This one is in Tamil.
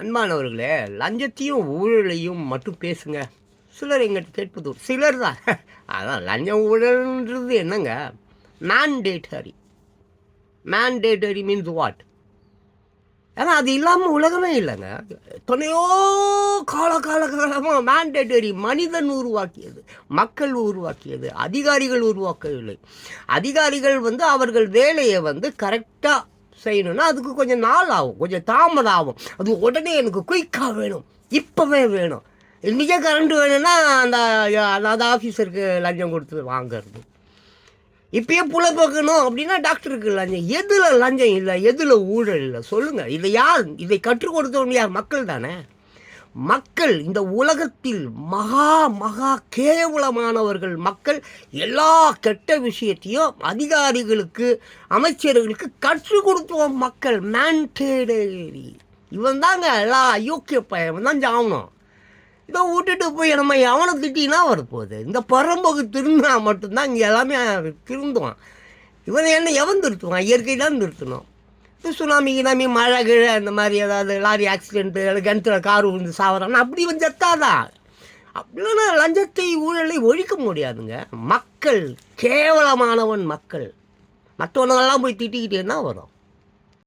அன்பானவர்களே லஞ்சத்தையும் ஊழலையும் மட்டும் பேசுங்க. சிலர் எங்கிட்ட கேட்பது சிலர் தான். அதான் லஞ்சம் ஊழல்ன்றது என்னங்க? மேண்டேட்டரி மேண்டேட்டரி மீன்ஸ் வாட் ஏன்னா அது இல்லாமல் உலகமே இல்லைங்க. எத்தனையோ கால கால காலமாக மேண்டேட்டரி மனிதன் உருவாக்கியது மக்கள் உருவாக்கியது அதிகாரிகள் உருவாக்கவில்லை. அதிகாரிகள் வந்து அவர்கள் வேலையை வந்து கரெக்டாக செய்யணும்னா அதுக்கு கொஞ்சம் நாள் ஆகும் கொஞ்சம் தாமதம் ஆகும் அது உடனே எனக்கு குயிக்காக வேணும். இப்போவே வேணும். இன்றைக்கே கரண்ட் வேணும்னா அந்த அந்த ஆஃபீஸருக்கு லஞ்சம் கொடுத்து வாங்கிறது. இப்பயே புல பார்க்கணும் அப்படின்னா டாக்டருக்கு லஞ்சம். எதில் லஞ்சம் இல்லை எதில் ஊழல் இல்லை? சொல்லுங்கள் இதை யார் இதை கற்றுக் கொடுத்தவங்க யார்? மக்கள் தானே? மக்கள் இந்த உலகத்தில் மகா மகா கேவலமானவர்கள் மக்கள் எல்லா கெட்ட விஷயத்தையும் அதிகாரிகளுக்கு அமைச்சர்களுக்கு கற்றுக் கொடுத்தோம் மக்கள் மேன்டேடரி இவன் தாங்க எல்லா அயோக்கிய பையன் தான் ஜாவணும் இதை விட்டுட்டு போய் நம்ம எவனை திட்டினா வரப்போகுது. இந்த பரம்புக்கு திருந்தினா மட்டும்தான் இங்கே எல்லாமே திருந்துவான். இவன் என்ன எவன் திருத்துவான்? இயற்கை தான் திருத்தணும். சுனாமி கினாமி மழை கீழே இந்த மாதிரி ஏதாவது லாரி ஆக்சிடென்ட்டு கிணத்துல கார் விழுந்து சாவறான் அப்படி இவன் செத்தாதான் அப்படின்னா லஞ்சத்தை ஊழலை ஒழிக்க முடியாதுங்க. மக்கள் கேவலமானவன் மக்கள். மற்றவனெல்லாம் போய் திட்டிக்கிட்டே தான் வரும்.